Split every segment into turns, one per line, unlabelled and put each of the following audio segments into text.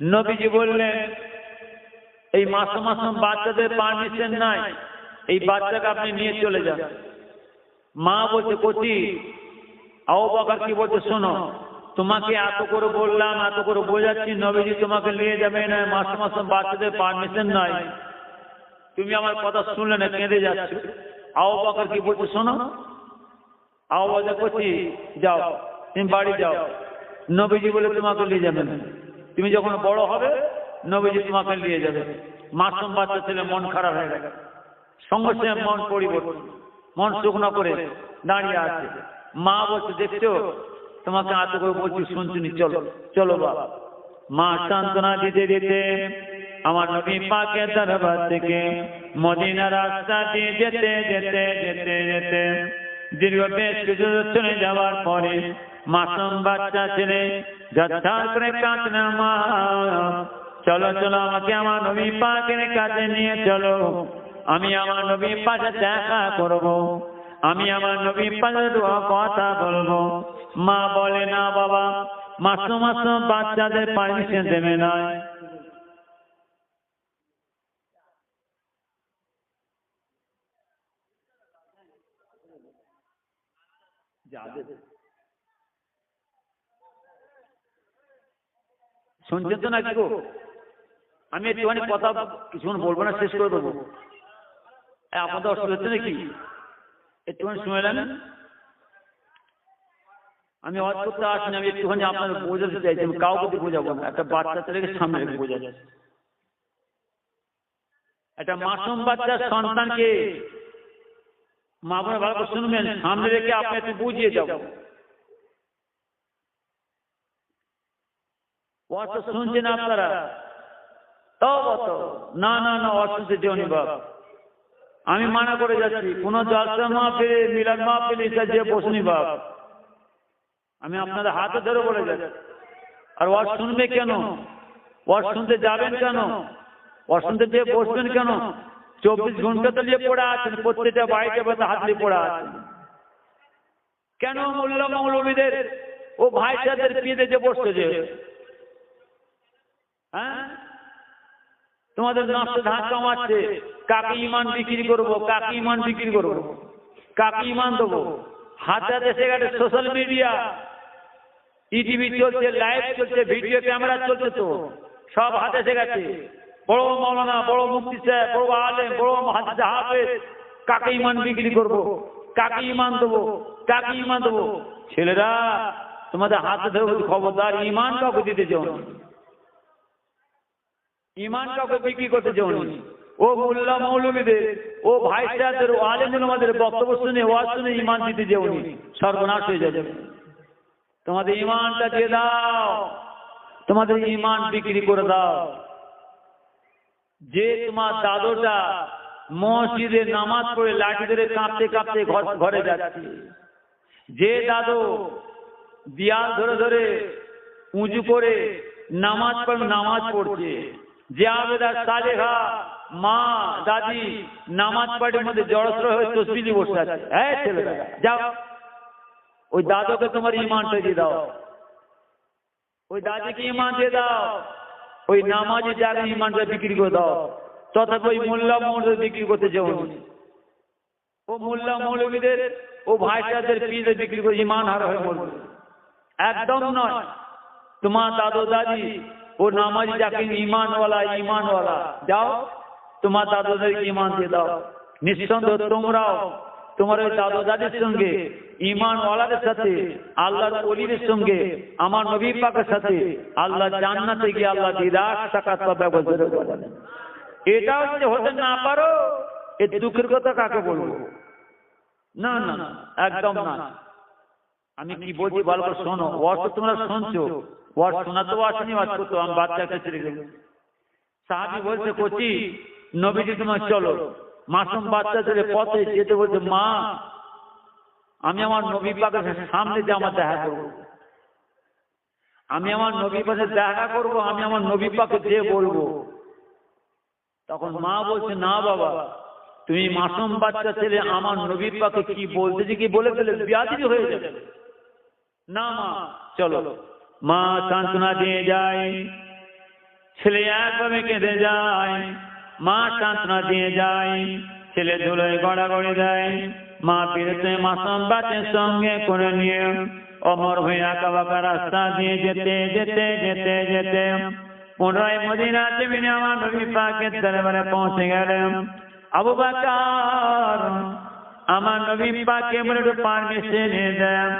নবীজি বললেন, এই মাসে মাসে বাচ্চাদের পারমিশন নাই। এই বাচ্চাকে আপনি নিয়ে চলে যান। মা বলছে, কচি আও বাবা কি বলছে শোনো, তোমাকে এত করে বললাম, এত করে বোঝাচ্ছি, নবীজি তোমাকে নিয়ে যাবে না মাসে মাসে বাচ্চাদের পারমিশন নাই। তুমি আমার কথা শুনলে না, কেঁদে যাচ্ছ। আও বাকার কি বলছে, শোনো আও বাজা করছি যাও, তুমি বাড়ি যাও। নবীজি বলে, তোমাকে নিয়ে যাবেন তুমি যখন বড় হবে, নবীজি তোমাকে নিয়ে যাবে। মাসুম বাচ্চা ছেলে মন খারাপ হয়ে গেছে। সঙ্গে সঙ্গে মন পরিবর্তন। মন শুকনো করে দাঁড়িয়ে আছে। মা বলছে, দেখছ? তোমাকে এত করে বলছি শুনছুনি চলো চলো বাবা। মা সান্ত্বনা দিতে দিতে আমার নবী পাকে দরবার থেকে মদিনা রাস্তা দিয়ে যেতে যেতে যেতে যেতে, দীর্ঘ বেশ কিছু চলে যাওয়ার পরে মাসুম বাচ্চা ছেলে করে কাঁদনা মা। চলো চলো, আমাকে আমার নবী পাকের কাছে নিয়ে চলো। আমি আমার নবী পাশে দেখা করব। আমি আমার নবী পাশে কথা বলব। মা বলে, না বাবা, মাসুম মাসুম বাচ্চাদের পারমিশন দেবে না। শুনছেন তো নাকি গো? আমি একটুখানি কথা কিছুক্ষণ বলব না শেষ করে দেবো। আপনাদের অসুবিধা হচ্ছে নাকি? একটুখানি শুনে নেন। আমি অজ করতে আসিনি আমি একটুখানি আপনাদের বোঝাতে চাইছি আমি কাউকে বোঝাবো না একটা বাচ্চা ছেলেকে সামনে রেখে বোঝা যায় একটা মাসুম বাচ্চার সন্তানকে মা বোনের ভালো শুনবেন সামনে রেখে আপনি একটু বুঝিয়ে যাব অত শুনছেন আপনারা না না না অশুনতে যেওনি বাপ আমি মানা করে যাচ্ছি কোন জলসা মাহফিলে মিলাদ মাহফিল এটা যে বসুনি বাপ আমি আপনাদের হাতে ধরে বলে যাচ্ছি আর ওয়াজ শুনবে কেন? ওয়াজ শুনতে যাবেন কেন? ওয়াজ শুনতে যে বসবেন কেন? চব্বিশ ঘণ্টা তো নিয়ে পড়ে আছেন, প্রত্যেকটা বাড়িতে বসে হাত দিয়ে পড়ে আছেন। কেন মোল্লা মৌলবীদের ও ভাই সাদের পিয়েতে যে বসতে যে? হ্যাঁ? তোমাদের নষ্ট ধান কামাচ্ছে কাকে ইমান বিক্রি করব? কাকে ইমান বিক্রি করব? কাকে ইমান দেবো? হাতে এসে গেছে সোশ্যাল মিডিয়া ইটিভি চলছে লাইভ চলছে ভিডিও ক্যামেরা চলছে তো। সব হাতে এসে গেছে বড় মৌলানা বড় মুফতি সাহেব, বড় আলেম, বড় হাদিস হাফেজ। কাকে ইমান বিক্রি করব? কাকে ইমান দেবো? কাকে ইমান দেবো? ছেলেরা, তোমাদের হাতে ধরে খবরদার, ইমান কাউকে দিতে চাও না। ইমান কাউকে বিক্রি করতে চাওনি ও মোল্লা মৌলবীদের, ও ভাই সাহেবদের ও আলেমুল আমাদের বক্তব্য শুনে, ওয়াজ শুনে ইমান দিতে যেওনি। সর্বনাশ হয়ে যাবে। তোমাদের ইমানটা দিয়ে দাও। তোমাদের ইমান বিক্রি করে দাও। যে তোমার দাদুটা মসজিদে নামাজ পড়ে লাঠি ধরে কাঁপতে কাঁপতে ঘরে যাচ্ছে। যে দাদু দিয়াল ধরে ধরে উঁচু করে নামাজ পড়, নামাজ পড়ছে। যে আবেদা সালেহা মা দাদি নামাজ পাড়ির মধ্যে জড়সড় হয়ে তসবিলি বসে আছে হ্যাঁ ছেলেরা যাও ওই দাদুকে তোমার ইমানটা দিয়ে দাও ওই দাদিকে ইমান দিয়ে দাও ওই নামাজে যাকে ইমানটা বিক্রি করে দাও তথাপি ওই মোল্লা মৌল বিক্রি করতে যাও ও মোল্লা মৌলবীদের ও ভাইটাদের পিজে বিক্রি করে ইমান হারা হয়ে মরবে একদম নয় তোমার দাদু দাদি ও নামাজি যাকে ইমানওয়ালা ইমানওয়ালা যাও, তোমার দাদুদেরকে ইমান দিয়ে দাও। নিঃসন্দেহ তোমরাও তোমার ওই দাদু দাদির সঙ্গে ইমানওয়ালাদের সাথে, আল্লাহর অলিদের সঙ্গে, আমার নবী পাকের সাথে, আল্লাহ জান্নাতে গিয়ে আল্লাহ দিদার বলতে বলেন এটাও যদি হতে না পারো, এ দুঃখের কথা কাকে বলব? না না, একদম না। আমি কি বলছি ভালো শোনো তো তোমরা শুনছো। ওয়াজ ওয়াজ করতো আমি সাহাবি বলছে, কচি, নবীজি তোমার চলো। মাসুম বাচ্চা ছেলে পথে যেতে বলছে, মা, আমি আমার নবী পাকের সামনে যে আমার দেখা করব। আমি আমার নবী পাশে দেখা করব, আমি আমার নবী পাকে যে বলব। তখন মা বলছে, না বাবা, তুমি মাসুম বাচ্চা ছেলে, আমার নবীর পাকে কি বলতেছি কি বলে ফেলে বিয়াদি হয়ে যাবে। না মা, চলো। মা সান্ত্বনা দিয়ে যায়, ছেলে একভাবে কেঁদে যায়। মা সান্ত্বনা দিয়ে যায়, ছেলে ধুলোয় গড়াগড়ি দেয়। মা ফিরতে মাসম বাচ্চার সঙ্গে করে নিয়ে, অমর হয়ে আঁকা বাঁকা রাস্তা দিয়ে যেতে যেতে যেতে যেতে। পুনরায় মদিনা জমিনে আমার নবী পাকের দরবারে পৌঁছে গেলেন। আবু বাকার আমার নবী পাকে বলে একটু পারমিশন দেন।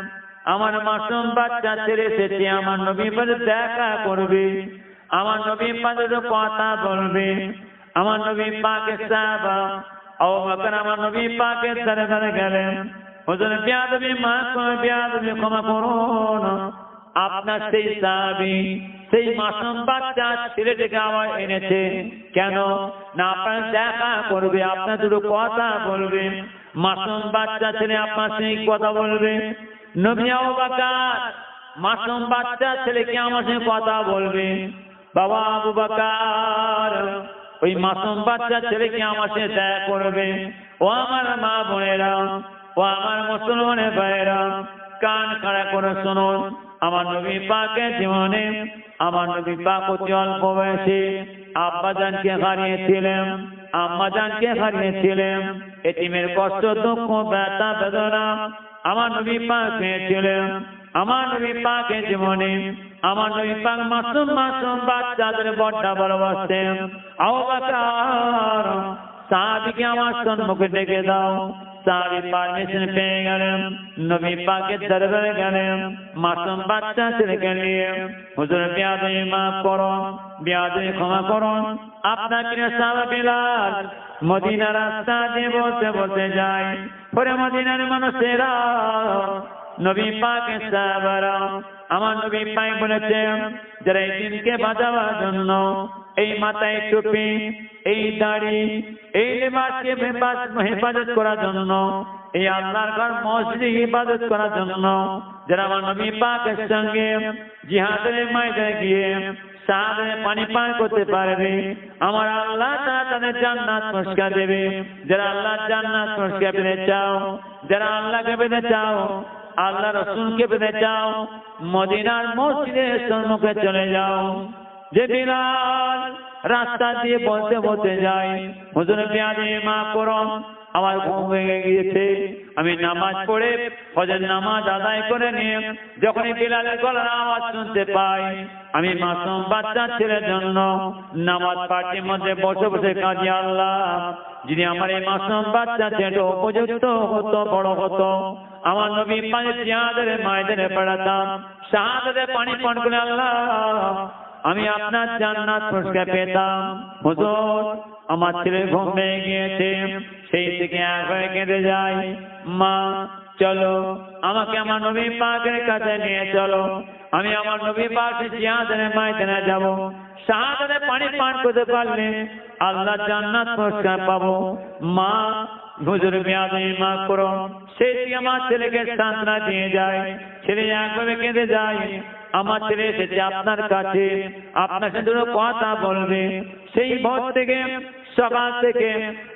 আমার মাসুম বাচ্চা ছেড়ে এসেছে আমার নবী পাকে দেখা করবে। আমার নবী পাকে কথা বলবে। আমার নবী পাকে সাহাবা আবু বকর আমার নবী পাকে ধরে ধরে গেলেন। হুজুর বিয়াদবি মা করে বিয়াদবি ক্ষমা করুন আপনার সেই সাহাবি সেই মাসুম বাচ্চা ছেলেটিকে আমার এনেছে। কেন? না আপনার দেখা করবে আপনার দুটো কথা বলবে। মাসুম বাচ্চা ছেলে আপনার সেই কথা বলবে। মাসুম বাচ্চা ছেলেকে আমার সঙ্গে কথা বলবে। বাবা আবু ওই মাসুম বাচ্চা ছেলেকে আমার সাথে দেখা করবে। ও আমার মা বোনেরা, ও আমার মুসলমানের কান খাড়া করে শুনুন। আমার নবী পাকের জীবনে, আমার নবী পাক অতি অল্প বয়সে আব্বাজানকে হারিয়েছিলেন আম্মাজানকে হারিয়েছিলেন। এতিমের কষ্ট, দুঃখ, ব্যথা, বেদনা আমার নবী পাক হয়েছিলেন, আমার নবী পাকের জীবনে, আমার নবী পাক মাসুম মাসুম বাচ্চাদের বড্ডা ভালোবাসতেন। আও বাকার সাদিকে আমার সম্মুখে ডেকে দাও। সাহাবি পারমিশন পেয়ে গেলেন নবী পাকের দরবারে গেলেন মাসুম বাচ্চা ছেলেকে নিয়ে হুজুর বিয়াদে মাফ করো বিয়াদে ক্ষমা করো প্রিয় সাহাবা বিলাল মদিনা রাস্তা দিয়ে বলতে বলতে যায় পরে মদিনার মানুষেরা নবী পাকের সাহাবারা আমার নবী পাক বলেছেন, যারা এই দিনকে বাঁচাবার জন্য এই মাথায় টুপি, এই দাড়ি, এই লেবাসকে হেফাজত করার জন্য, এই আল্লাহর ঘর মসজিদে হিফাজত করার জন্য, যারা আমার নবী পাকের সঙ্গে জিহাদের ময়দানে গিয়ে সাহায্যে পানি পান করতে পারবে, আমার আল্লাহ তাআলা তাদের জান্নাত পুরস্কার দেবে। যারা আল্লাহ জান্নাত পুরস্কার পেতে চাও, যারা আল্লাহকে পেতে চাও আল্লাহ রসুলকে পেতে চাও মদিনার মসজিদের সম্মুখে চলে যাও। যে বিলাল রাস্তা দিয়ে বলতে বলতে যাই হুজুর পেঁয়াজে মা করম আমার ঘুম ভেঙে গিয়েছে। আমি নামাজ পড়ে, ফজর নামাজ আদায় করে নিয়ে যখনই বিলালের গলার আওয়াজ শুনতে পাই আমি মাসুম বাচ্চা ছেলের জন্য নামাজ পার্টির মধ্যে বসে বসে কাজী আল্লাহ। যদি আমার এই মাসুম বাচ্চা ছেলে উপযুক্ত হতো, বড় হতো, আমার নবী পানি জিয়াদের মায়েদের পড়াতাম শাহাদের পানি পান করে আল্লাহ, আমি আপনার জান্নাত পুরস্কার পেতাম। হুজুর, আমার ছেলে ঘুম ভেঙে গিয়েছে, সেই থেকে এক হয়ে কেঁদে যায়। মা, চলো, আমাকে আমার নবী পাকের কাছে নিয়ে চলো। আমি আমার নবী পাকের জিয়াদের মায়েদের যাব। শাহাদের পানি পান করতে পারলে আল্লাহ জান্নাত পুরস্কার পাবো। মা, হুজুর মেয়াদে মা করো। সেই আমার ছেলেকে সান্ত্বনা দিয়ে যায়, ছেলে একভাবে কেঁদে যায়, আমার ছেলে এসেছে আপনার কাছে, আপনার সাথে কথা বলবে। সেই ভোর থেকে সকাল থেকে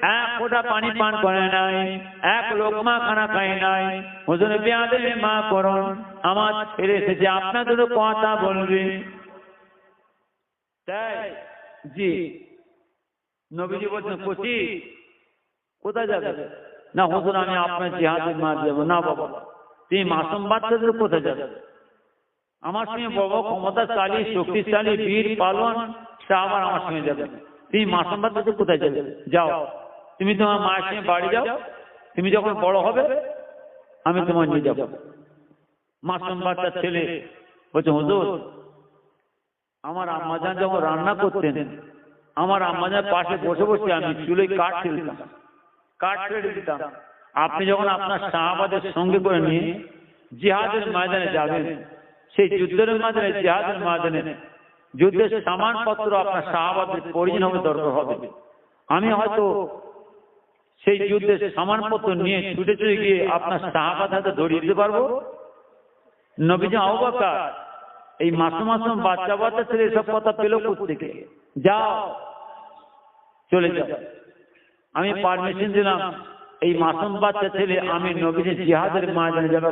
এক ফোঁটা পানি পান করে নাই, এক লোকমা খানা খাই নাই। হুজুর মেয়াদে মা করুন, আমার ছেলে এসেছে। আপনার কথা বলবে। তাই? জি। নবীজি বলছেন কোথায় যাবে? না, হুজুর, আমি আপনার জিহাদের মার যাব। না, বাবা। তুমি মাসুম বাচ্চাদের কোথায় যাবে? আমার সঙ্গে বড় ক্ষমতাশালী, শক্তিশালী, বীর পালন সে আবার আমার সঙ্গে যাবে। তুমি মাসুম বাচ্চাদের কোথায় যাবে? যাও। তুমি তোমার মায়ের সঙ্গে বাড়ি যাও। তুমি যখন বড় হবে, আমি তোমার নিয়ে যাব। বাচ্চার ছেলে বলছে, হুজুর, আমার আম্মাজান যখন রান্না করতেন, আমার আম্মাজান পাশে বসে বসে আমি চুলে কাঠ ছেড়ে কাঠ ছেড়ে দিতাম। আপনি যখন আপনার সাহাবাদের সঙ্গে করে নিয়ে জিহাদের ময়দানে যাবেন, সেই যুদ্ধের ময়দানে, জিহাদের ময়দানে যুদ্ধের সামানপত্র আপনার সাহাবাদের প্রয়োজন হবে দরকার হবে। আমি হয়তো সেই যুদ্ধের সামানপত্র নিয়ে ছুটে ছুটে গিয়ে আপনার সাহাবাদ হাতে ধরিয়ে দিতে পারব? নবীজি আহ্বাকা এই মাসুম মাসুম বাচ্চা বাচ্চা ছেলে এসব কথা পেল থেকে যাও। চলে যাও। আমি পারমিশন দিলাম এই মাসুম বাচ্চা ছেলে আমি নবীজি জিহাদের ময়দানে যাবে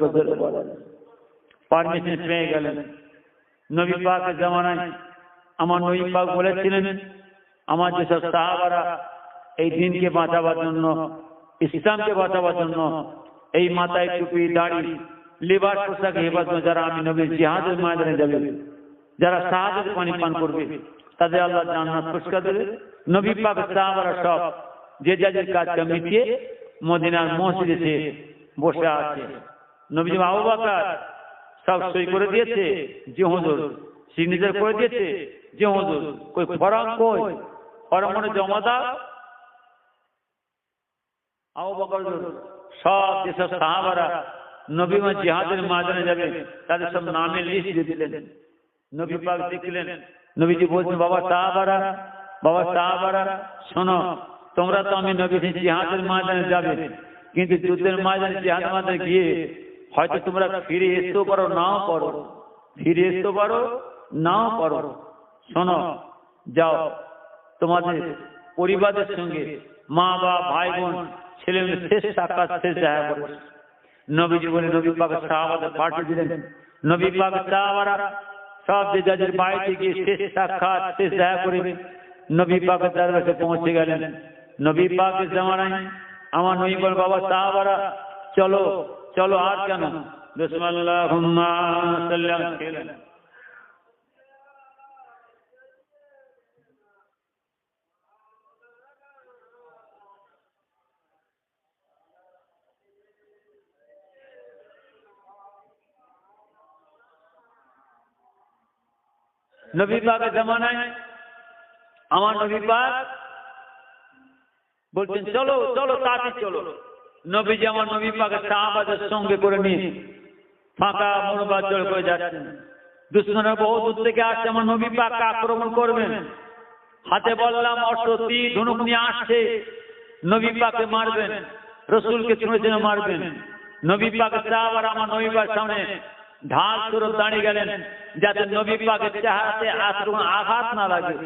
পারমিশন পেয়ে গেলেন। নবী পাকের জামানায় আমার নবী পাক বলেছিলেন, আমার যেসব সাহাবারা এই দিনকে বাঁচাবার জন্য, ইসলামকে বাঁচাবার জন্য, এই মাথায় টুপি, দাড়ি, লেবার পোশাক হেফাজত যারা আমি নবীর জিহাদের ময়দানে যাবে, যারা সাহায্যের পানি পান করবে, তাদের আল্লাহ জান্নাত পুরস্কার দেবে। নবী পাক সাহাবারা সব যে যাদের কাজটা মিটিয়ে মদিনার মসজিদে বসে আছে। নবী আবু বকর সব সই করে দিয়েছে যে হুজুর সিগনেচার করে দিয়েছে? যে হুজুর কই ফরম কই? ফরম মনে জমা দাও আবু বকর সব যেসব সাহাবারা নবী মা জিহাদের মাঝখানে যাবে, তাদের সব নামের লিস্ট দিয়ে দিলেন। নবী পাক দেখলেন। নবীজি বলছেন, বাবা সাহাবারা বাবা সাহাবারা, শোনো, তোমরা তো আমি নবী জিহাদের মাঝখানে যাবে, কিন্তু যুদ্ধের মাঝখানে জিহাদ মাঝখানে গিয়ে হয়তো তোমরা ফিরে আসতেও পারো, নাও পারো। ফিরে আসতেও পারো নাও পারো শোনো, যাও। তোমাদের পরিবারের সঙ্গে মা বা ভাই বোন ছেলে মেয়ে শেষ সাক্ষাৎ শেষ দেখা করবে নবীজি বলে নবী পাক সাহাবাদের পাঠিয়ে দিলেন। নবী পাক সাহাবারা সব যে যাদের বাড়িতে গিয়ে শেষ সাক্ষাৎ, শেষ দেখা করবে নবী পাকের দরবারে পৌঁছে গেলেন। নবী পাকের জামানায় আমার নবী বল বাবা সাহাবারা চলো চলো আর কেন? বিসমিল্লাহ হুম্মা সাল্লাম নবী পাকের জামানায় আমার নবী পাক বলছেন, চলো চলো তাড়াতাড়ি চলো। নবীজি আমার নবী পাকের সাহাবাদের সঙ্গে করে নিয়ে ফাঁকা মনোবাচল করে যাচ্ছেন। দুশ্মনের বহু দূর থেকে আসছে, আমার নবী পাককে আক্রমণ করবেন। হাতে বললাম অশ্বতী ধনুক নিয়ে আসছে। নবী পাকে মারবেন, রসুলকে চুনে চুনে মারবেন। নবী পাকের সাহাবার আমার নবী পাক সামনে ঢাল স্বরূপ দাঁড়িয়ে গেলেন, যাতে নবী পাকের চেহারাতে আক্রমণ আঘাত না লাগে।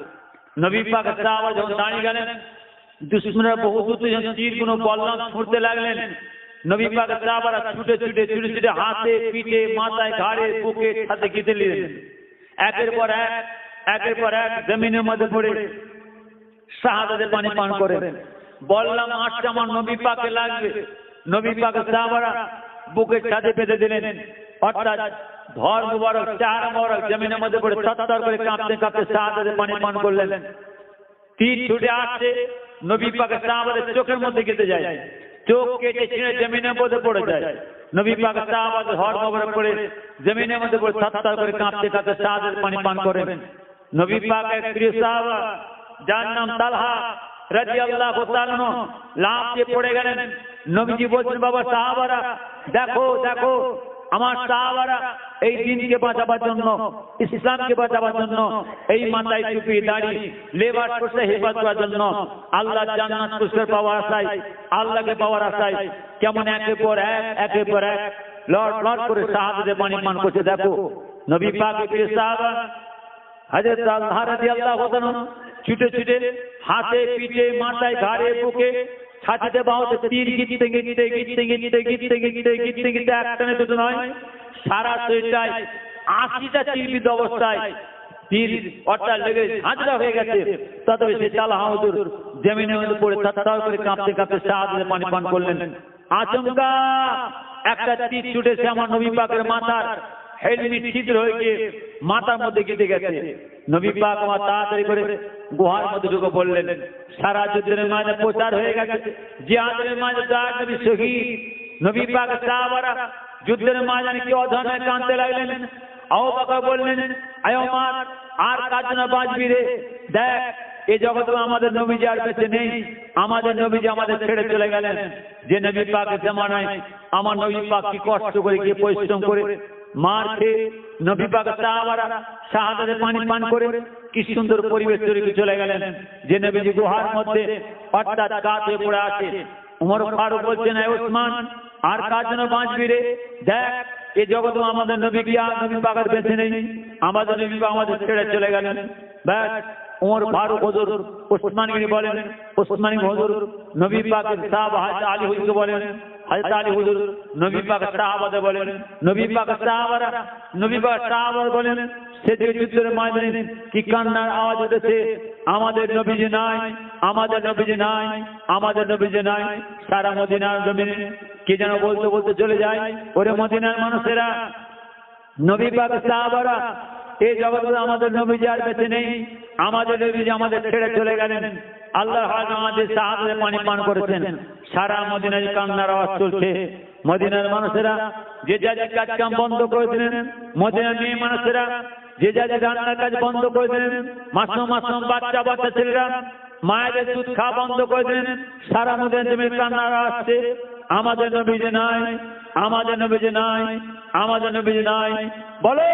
নবী পাকের সাহাবা যখন দাঁড়িয়ে গেলেন, দুশ্মনের বহু দূর থেকে তীর কোনো বল্লম ছুটতে লাগলেন। নবী পাকের সাহাবারা ছুটে ছুটে ছুটে ছুটে হাতে, পিঠে, মাথায়, ঘাড়ে, বুকে ছাতে গিতে নিলেন। একের পর এক, একের পর এক জমিনের মধ্যে পড়ে শাহাদাতের পানি পান করে বললাম আটটা আমার নবী পাকে লাগবে। নবী পাকের সাহাবারা বুকে ছাদে পেতে দিলেন। অর্থাৎ ভর মুবারক চার মুবারক জমিনের মধ্যে পড়ে তত্তর করে চোখের মধ্যে গেতে যায়। চোখ কেটে ছিঁড়ে জমিনের মধ্যে পড়ে যায়। নবী পাকের সাহাবাদের হর মুবারক পড়ে জমিনের মধ্যে পড়ে তত্তর করে কাঁপতে কাঁপতে শাহাদাতের পানি পান করেন। নবী পাকের যার নাম তালহা দেখো দেখো আমার সাহাবারা এই দিনকে বাঁচাবার জন্য, ইসলামকে বাঁচাবার জন্য, এই মাথায় টুপি, দাড়ি, লেবার করছে হেফাজ করার জন্য আল্লাহ জান্নাত পুরস্কার পাওয়ার আশায়, আল্লাহকে পাওয়ার আশায় কেমন একের পর এক, একের পর এক লড় লড় করে সাহাবাদের পানি পান করছে। দেখো, নবী পাক প্রিয় সাহাবা, হযরত আল্লাহ রাদিয়াল্লাহু ছুটে ছুটে হাতে পিঠে, মাথায় ঘাড়ে, বুকে ছাতিতে বাহুতে তীর গিটতে গিটতে গিটতে গিটতে গিটতে গিটতে গিটতে গিটতে একটানে দুটো নয় সারা শরীরটায় আশিটা তীরবিদ্ধ অবস্থায় তীর অর্থাৎ লেগে হাজরা হয়ে গেছে তবে সে চালা হাউদুর জমিনের মধ্যে পড়ে তত্তাও করে কাঁপতে কাঁপতে সাহায্যে পানি পান করলেন আচমকা একটা তীর ছুটেছে আমার নবী পাকের মাথার হেলমেট ছিদ্র হয়ে গিয়ে মাথার মধ্যে গেঁথে গেছে, নবী পাক আমার তাড়াতাড়ি করে গুহার মধ্যে ঢুকে বললেন সারা যুদ্ধের মাঝে প্রচার হয়ে গেছে, জিহাদের মাঝে দয়ার নবী শহীদ, নবী পাক সাহাবারা যুদ্ধের মাঝে কি অধর্মে কাঁদতে লাগলেন? আও বাবা বললেন, আয় আমার আর কাজ না, বাঁচবি রে। দেখ এই জগতে আমাদের নবীজি আর বেঁচে নেই। আমাদের নবীজি আমাদের ছেড়ে চলে গেলেন। যে নবী পাকের জামানায় আমার নবী পাক কি কষ্ট করে গিয়ে পরিশ্রম করে মার নবী পাক সাহাবারা শাহাদাতের পানি পান করে কি সুন্দর পরিবেশ তৈরি চলে গেলেন। যে নবীজি গুহার মধ্যে অর্থাৎ কাত পড়ে আছে। উমর ফারুক বলছেন, এ ওসমান আর কার জন্য বাঁচবি রে? দেখ এই জগৎ আমাদের নবী কি আর নবী পাকের বেঁচে নেই। আমাদের নবী আমাদের ছেড়ে চলে গেলেন। ব্যাস, উমর ফারুক হজুর ওসমান গিরি বলেন ওসমান হজুর নবী পাকের সাহাব আলী হুজুরকে বলেন হযরত আলী হুজুর নবী পাক সাহাবাদের বলেন নবী পাক সাহাবারা নবী পাক সাহাবার বলেন সেদিকে যুদ্ধের ময়দানে কি কান্নার আওয়াজ উঠেছে আমাদের নবীজি নাই আমাদের নবীজি নাই আমাদের নবীজি নাই সারা মদিনার জমিনে কি যেন বলতে বলতে চলে যায় ওরে মদিনার মানুষেরা নবী পাক সাহাবারা এই জগতে আমাদের নবীজি আর বেঁচে নেই। আমাদের নবীজি আমাদের ছেড়ে চলে গেলেন। আল্লাহ আমাদের সাহায্যে পানি পান করেছেন। সারা মদিনায় কান্নার আওয়াজ চলছে। মদিনার মানুষেরা যে যা যে কাজ কাম বন্ধ করেছিলেন মদিনার মেয়ে মানুষেরা যে যা যে রান্নার কাজ বন্ধ করেছিলেন মাসুম মাসুম বাচ্চা বাচ্চা ছেলেরা মায়েদের দুধ খাওয়া বন্ধ করেছিলেন সারা মদিনা জমির কান্নার আসছে। আমাদের নবীজি নাই, আমাদের নবীজি নাই, আমাদের নবীজি নাই। বলো!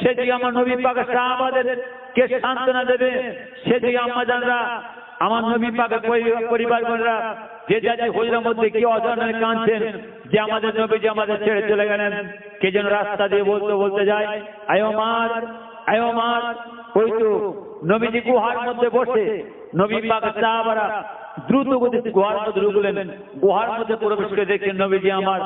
সেদিকে আমার নবী পাকে সাহাবাদের কে সান্ত্বনা দেবে সেদিকে আমাদেররা আমার নবী পাকে পরিবার বোনেরা যে যা যে হজরের মধ্যে কি অজনের কাঁদছেন, যে আমাদের নবী যে আমাদের ছেড়ে চলে গেলেন, কে যেন রাস্তা দিয়ে বলতে বলতে যায়, আয়ো মার আয়ো মার ওই তো নবীজি গুহার মধ্যে বসে নবী পাক সাহাবারা দ্রুত গতিতে গুহার মধ্যে ঢুকলেন। গুহার মধ্যে প্রবেশ করে দেখছেন নবীজি আমার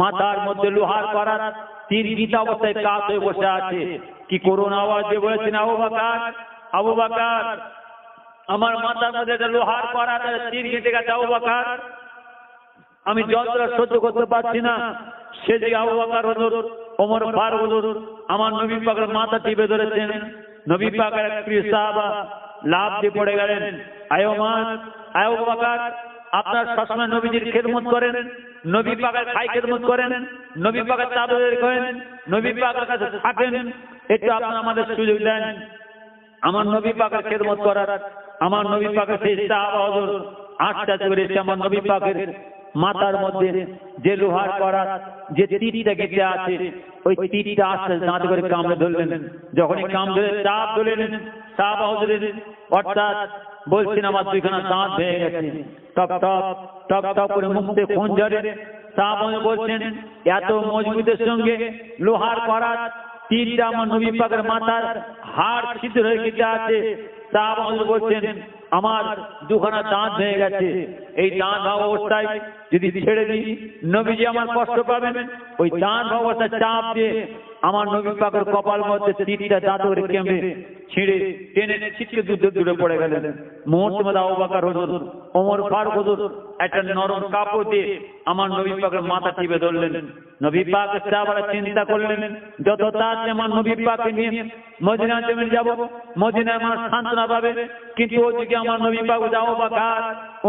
মাথার মধ্যে লোহার করার তীর গীতা অবস্থায় কাত হয়ে বসে আছে। কি করুন আওয়াজ দিয়ে বলেছেন, আবু বাকার আবু বাকার, আমার মাথার মধ্যে লোহার করার তীর গেঁথে গেছে, আবু বাকার। আমি যন্ত্রণা সহ্য করতে পারছি না। সে যে আবু বাকার হজুর ওমর ফার হজুর আমার নবী পাকের মাথা টিপে ধরেছেন। নবী পাকের প্রিয় সাহাবা লাভ দিয়ে পড়ে গেলেন। আয়ো মান আয়ো বাকার, আপনার সবসময় নবীজির খেদমত করেন। নবী পাকের খাই খেদমত করেন, নবী পাকের করেন নবী পাকের কাছে থাকেন, একটু আপনার আমাদের সুযোগ দেন। আমার নবী পাকের খেদমত করার, আমার নবী পাকের সেই সাহাবা আটটা আমার নবী পাকের মাথার মধ্যে যে লোহার করার যে তীরটা গেঁথে আছে, ওই তীরটা আস্তে দাঁত করে কামড়ে ধরলেন। যখনই চাপ সাহাবা হজুরের, অর্থাৎ বলছেন আমার দুইখানা দাঁত ভেঙে গেছে। টপ টপ টপ টপ করে মুখতে খুন ঝরে সাহাবা বলছেন, এত মজবুতের সঙ্গে লোহার করার তীরটা আমার নবী পাকের মাথার হাড় ছিদ্র হয়ে গেছে, আছে। সাহাবা বলছেন, আমার দুখানা দাঁত ভেঙে গেছে। এই দাঁত ভাব অবস্থায় যদি ছেড়ে দিই, নবীজি আমার কষ্ট পাবেন। ওই দাঁত ভাব অবস্থায় চাপ দিয়ে আমার নবী পাকের কপাল মধ্যে তীরটা দাঁত কেমে ছিঁড়ে টেনে ছিটকে দূরে দূরে পড়ে গেলেন। মুহূর্তে মধ্যে আবু বাকার হজুর, ওমর ফারুক হজুর একটা নরম কাপড় দিয়ে আমার নবী পাকের মাথা টিপে ধরলেন। নবী পাক সাহাবারা চিন্তা করলেন, যত আমার নবী পাককে নিয়ে মদিনা যাব, মদিনায় আমার সান্ত্বনা পাবে। কিন্তু ওদিকে আমার নবী পাক যাও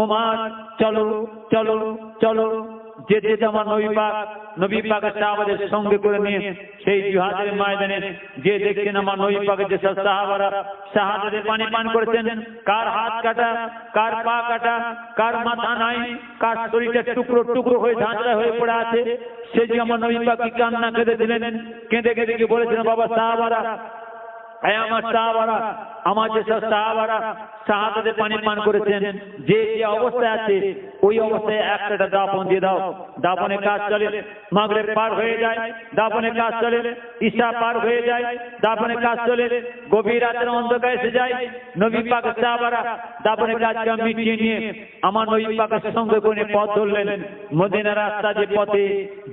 বাকার ওমার চলো চলো। চলো যেতে আমার নবী পাক, নবী পাকের সাহাবাদের সঙ্গে করে নিয়ে সেই জিহাদের ময়দানে যে দেখছেন আমার নবী পাকের যে সব সাহাবারা শাহাদাতের পানি পান করেছেন। কার হাত কাটা, কার পা কাটা, কার মাথা নাই, কার শরীরটা টুকরো টুকরো হয়ে ঝাঁঝরা হয়ে পড়ে আছে সে যে আমার নবী পাক কান্না কেঁদে দিলেন, কেঁদে কেঁদে কি বলেছেন বাবা সাহাবারা আমার সাহাবারা, আমার যে সব সাহাবারা শাহাদাতে পানি পান করেছেন, যে যে অবস্থায় আছে, ওই অবস্থায় একটা দাপন দিয়ে দাও। কাজ চলে মাগরে পার হয়ে যায় কাজ চলে, ঈশা পার হয়ে যায় কাজ চলে, গভীর রাতের অন্ধকার এসে যায়। নবী সাহাবারা মিটিয়ে নিয়ে আমার নবী পাকের সঙ্গে করে পথ ধরলেন। মদিনা রাস্তা যে পথে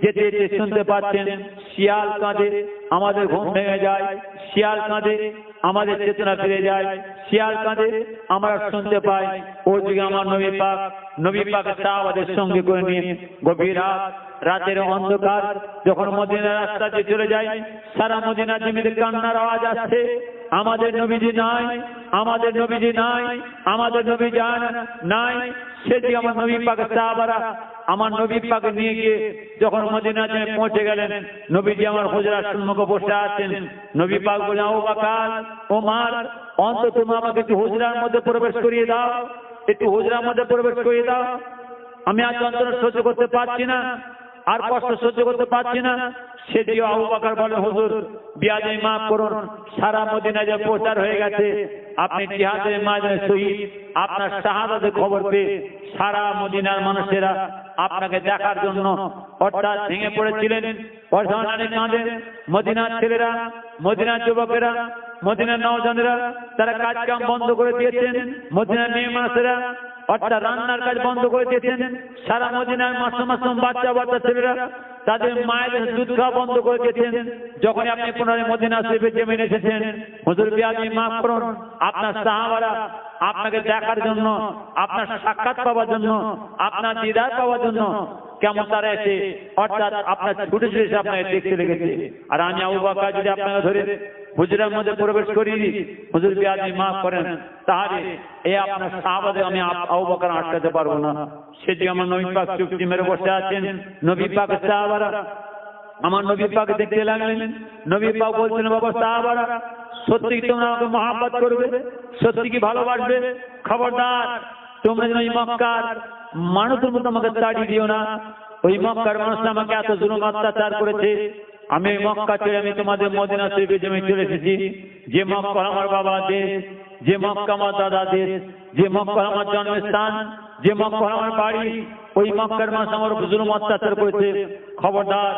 যেতে যেতে শুনতে পাচ্ছেন, শিয়াল কাঁদে, আমাদের ঘুম ভেঙে যায়, শিয়াল কাঁদে আমাদের চেতনা ফিরে যায়, শিয়াল কাঁদে আমরা শুনতে পাই ও যুগে আমার নবী পাক নবী পাক সাহাবাদের সঙ্গে করে নিয়ে গভীর রাত, রাতের অন্ধকার, যখন মদিনা রাস্তা দিয়ে চলে যায়, সারা মদিনা জমিতে কান্নার আওয়াজ আসছে, আমাদের নবীজি নাই, আমাদের নবীজি নাই, আমাদের নবী যান নাই, সেটি আমার নবী পাক সাহাবারা আমার নবী পাকে নিয়ে গিয়ে যখন মদিনাতে পৌঁছে গেলেন, নবীজি আমার হুজরা সম্মুখে বসে আছেন। নবী পাক বলে ও বাকাল ও মার অন্ত তুমি আমাকে একটু হুজরার মধ্যে প্রবেশ করিয়ে দাও। একটু হুজরার মধ্যে প্রবেশ করিয়ে দাও। আমি আর যন্ত্রণা সহ্য করতে পারছি না, আর কষ্ট সহ্য করতে পারছি না। সেটিও আবু বাকার বলে হুজুর বিয়াদে মাফ করুন সারা মদিনা যে প্রচার হয়ে গেছে আপনি জিহাদে মাঝে শহীদ আপনার শাহাদাতের খবর পেয়ে সারা মদিনার মানুষেরা আপনাকে দেখার জন্য অর্থাৎ ভেঙে পড়েছিলেন মদিনার ছেলেরা মদিনার যুবকেরা মদিনার নওজনেরা তারা কাজ কাম বন্ধ করে দিয়েছেন মদিনার মেয়ে মানুষেরা অর্থাৎ রান্নার কাজ বন্ধ করে দিয়েছেন। সারা মদিনার মাসুম মাসুম বাচ্চা বাচ্চা ছেলেরা তাদের মায়ের দুধ খাওয়া বন্ধ করে দিয়েছেন। যখন আপনি পুনরায় মদিনা শরীফে জমিন এসেছেন, হুজুর বিয়াদি মাফ করুন, আপনার সাহাবারা আপনাকে দেখার জন্য, আপনার সাক্ষাৎ পাওয়ার জন্য, আপনার দিদার পাওয়ার জন্য কেমন তারা এসে, অর্থাৎ আপনার ছুটে ছুটে আপনাকে দেখতে লেগেছে। আর আমি আবু বাকা যদি আপনাকে ধরে হুজুরের মধ্যে প্রবেশ দিই হুজুর বিয়াদি মাফ করেন, তাহলে এ আপনার সাহাবাদে আমি আব- আবু বাকার আটকাতে পারব না। সেটি আমার নবী পাক চুক্তি মেরে বসে আছেন। নবী পাক সাহাবারা আমার নবী পাক দেখতে লাগলেন। নবী পাক বলছেন, বাবা সাহাবারা সত্যি তোমরা আমাকে মহাব্বত করবে সত্যি কি ভালোবাসবে। খবরদার, তোমরা যেন এই মক্কার মানুষের মতো আমাকে তাড়িয়ে দিও না। ওই মক্কার মানুষ আমাকে এত জুলুম, অত্যাচার করেছে। আমি মক্কা ছেড়ে আমি তোমাদের মদিনা শরীফে জমি চলে এসেছি। যে মক্কা আমার বাবা দেশ, যে মক্কা আমার দাদা দেশ, যে মক্কা আমার জন্মস্থান, যে মক্কা আমার বাড়ি, ওই মক্কার মানুষ আমার জুলুম, অত্যাচার করেছে। খবরদার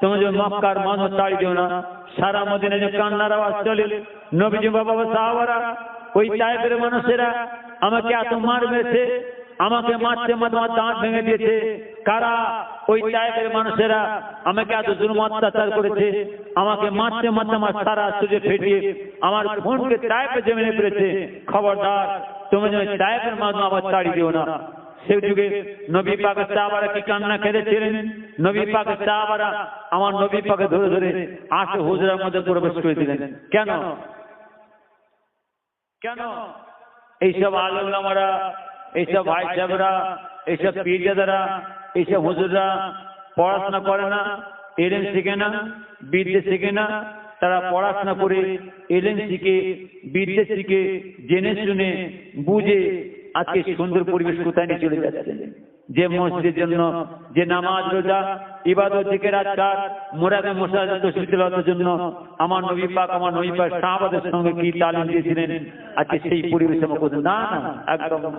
যে মক্কার মানুষ তাড়ি দিও না সারা মদিনে যে কান্নার আওয়াজ চলে নবীজি বাবা সাহাবারা ওই টাইপের মানুষেরা আমাকে এত মার মেরেছে আমাকে মারতে মারতে দাঁত ভেঙে দিয়েছে কারা ওই টাইপের মানুষেরা আমাকে এত জুলুম অত্যাচার করেছে আমাকে মারতে মারতে আমার সারা সুযোগ ফেটিয়ে আমার ফোনকে টাইপে জমিনে ফেলেছে খবরদার তুমি যেন টাইপের মাধ্যমে আবার তাড়ি দিও না সেই যুগে নবী পাকে সাহাবারা কি কান্না কেঁদেছিলেন। নবী পাকে সাহাবারা আমার নবী পাকে ধরে ধরে আসে হুজরার মধ্যে প্রবেশ করে দিলেন। কেন? কেন? এইসব আলমারা এইসব ভাই সাহেবরা এইসব পীরজাদারা, এইসব হুজুররা পড়াশোনা করে না, এলেন শিখে না, বিদ্যে শিখে না। তারা পড়াশোনা করে এলেন শিখে, বিদ্যে শিখে, জেনে শুনে, বুঝে আজকে সুন্দর পরিবেশ কোথায় নিয়ে চলে যাচ্ছে যে মসজিদের জন্য যে নামাজ রোজা ইবাদত মোরাদে মোসাজাত জন্য আমার নবী পাক আমার নবী পাক সাহাবাদের সঙ্গে কি তালিম দিয়েছিলেন? আজকে সেই পরিবেশ আমার কোথাও না না একদম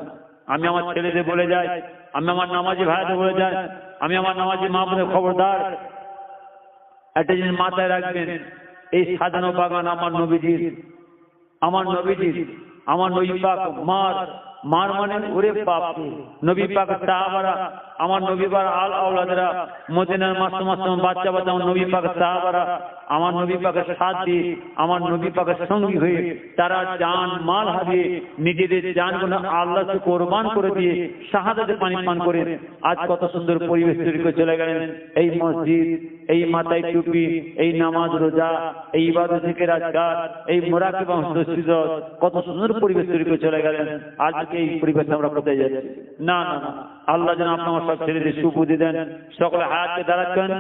আমি আমার ছেলেদের বলে যাই আমি আমার নামাজি ভাইদের বলে যাই আমি আমার নামাজি মাহমুদের খবরদার। একটা জিনিস মাথায় রাখবেন এই সাজানো বাগান আমার নবীজির আমার নবীজির আমার নবী পাক মার মার মানে ওরে বাপ নবী পাক সাহাবারা আমার নবী পাক আল আওলাদরা মদিনার মাসুম মাসুম বাচ্চা বাচ্চা আমার নবী পাক সাহাবারা, আমার নবী পাকের সাথ, আমার নবী পাকের সঙ্গী হয়ে তারা জান মাল হারিয়ে নিজেদের জানগুলো আল্লাহকে কোরবান করে দিয়ে শাহাদাতে পানি পান করে আজ কত সুন্দর পরিবেশ তৈরি করে চলে গেলেন। এই মসজিদ, এই মাথায় টুপি, এই নামাজ রোজা, এই ইবাদত থেকে রাজগার এই মোরাকিবা মসজিদ কত সুন্দর পরিবেশ তৈরি করে চলে গেলেন। আজকে এই পরিবেশে আমরা কোথায় যাচ্ছি? না না না। আল্লাহ যেন আপনার সব ছেলেদের সুবুদ্ধি দেন সকলে হায়াতকে দাঁড়াচ্ছেন,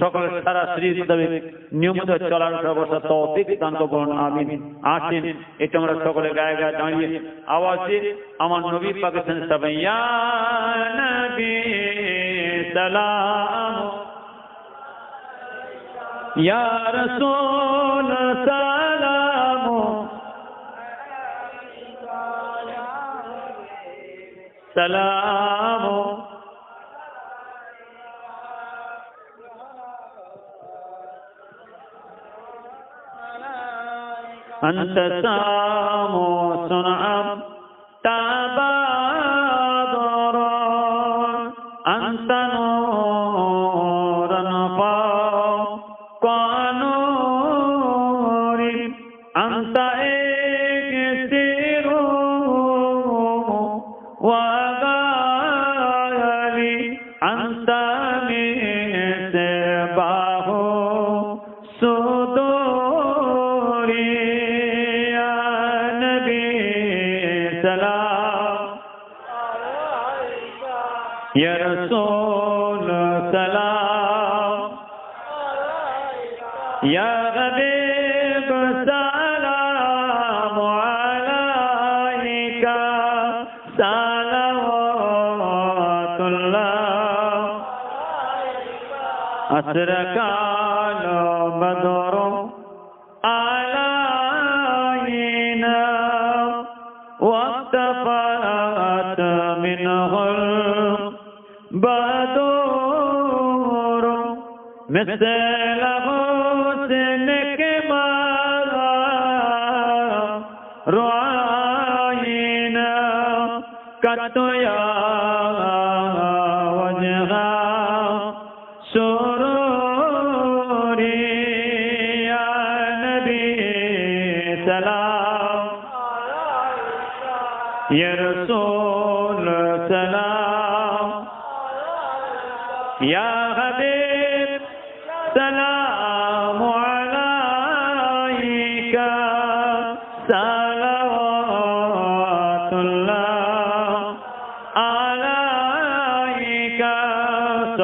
সকলের সারা শরীর মোতাবেক নিয়মিত চলার ব্যবস্থা, তৌফিক দান করুন, আমিন। আসেন এটা আমরা সকলে গায়ে গায়ে দাঁড়িয়ে আওয়াজ আমার নবী পাকিস্তান সবাই ইয়া নবী, সালাম। ইয়া রাসূল, সালাম। সালাম। أنت سام صنع أسركان بدر علينا. واختفت منه البدور مثله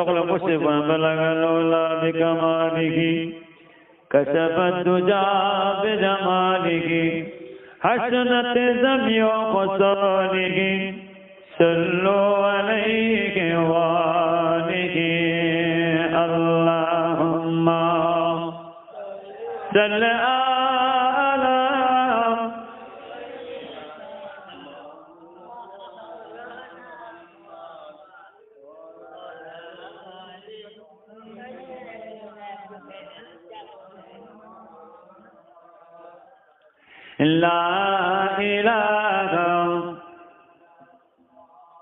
شغل مصيبا بلغ الأولى بكماله كشف الدجى بجماله حسنت زمي وقصاله صلوا عليه وآله اللهم صل على La ilaha